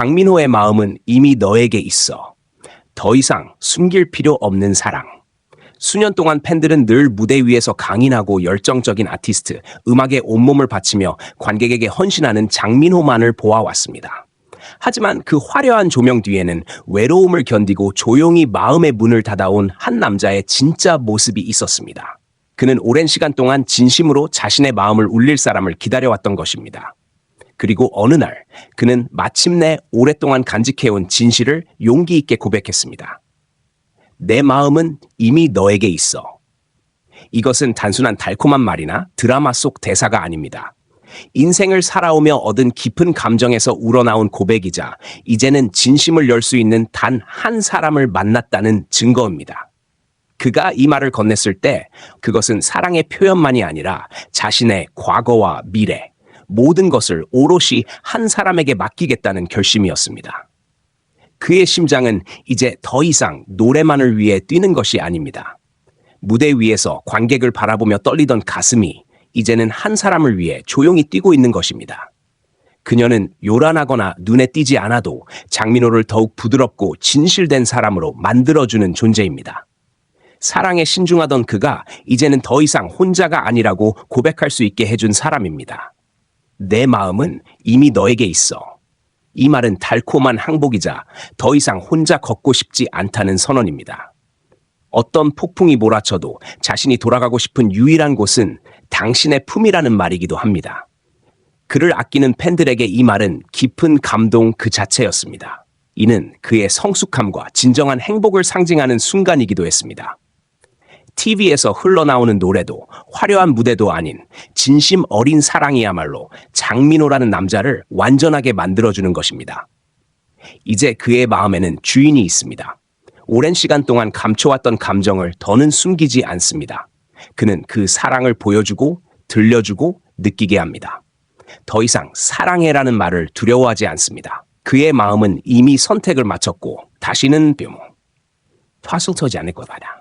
장민호의 마음은 이미 너에게 있어. 더 이상 숨길 필요 없는 사랑. 수년 동안 팬들은 늘 무대 위에서 강인하고 열정적인 아티스트, 음악에 온몸을 바치며 관객에게 헌신하는 장민호만을 보아왔습니다. 하지만 그 화려한 조명 뒤에는 외로움을 견디고 조용히 마음의 문을 닫아온 한 남자의 진짜 모습이 있었습니다. 그는 오랜 시간 동안 진심으로 자신의 마음을 울릴 사람을 기다려왔던 것입니다. 그리고 어느 날 그는 마침내 오랫동안 간직해온 진실을 용기 있게 고백했습니다. 내 마음은 이미 너에게 있어. 이것은 단순한 달콤한 말이나 드라마 속 대사가 아닙니다. 인생을 살아오며 얻은 깊은 감정에서 우러나온 고백이자 이제는 진심을 열 수 있는 단 한 사람을 만났다는 증거입니다. 그가 이 말을 건넸을 때 그것은 사랑의 표현만이 아니라 자신의 과거와 미래, 모든 것을 오롯이 한 사람에게 맡기겠다는 결심이었습니다. 그의 심장은 이제 더 이상 노래만을 위해 뛰는 것이 아닙니다. 무대 위에서 관객을 바라보며 떨리던 가슴이 이제는 한 사람을 위해 조용히 뛰고 있는 것입니다. 그녀는 요란하거나 눈에 띄지 않아도 장민호를 더욱 부드럽고 진실된 사람으로 만들어주는 존재입니다. 사랑에 신중하던 그가 이제는 더 이상 혼자가 아니라고 고백할 수 있게 해준 사람입니다. 내 마음은 이미 너에게 있어. 이 말은 달콤한 항복이자 더 이상 혼자 걷고 싶지 않다는 선언입니다. 어떤 폭풍이 몰아쳐도 자신이 돌아가고 싶은 유일한 곳은 당신의 품이라는 말이기도 합니다. 그를 아끼는 팬들에게 이 말은 깊은 감동 그 자체였습니다. 이는 그의 성숙함과 진정한 행복을 상징하는 순간이기도 했습니다. TV에서 흘러나오는 노래도 화려한 무대도 아닌 진심 어린 사랑이야말로 장민호라는 남자를 완전하게 만들어주는 것입니다. 이제 그의 마음에는 주인이 있습니다. 오랜 시간 동안 감춰왔던 감정을 더는 숨기지 않습니다. 그는 그 사랑을 보여주고 들려주고 느끼게 합니다. 더 이상 사랑해라는 말을 두려워하지 않습니다. 그의 마음은 이미 선택을 마쳤고 다시는 뿅 파솔 터지 않을 거다.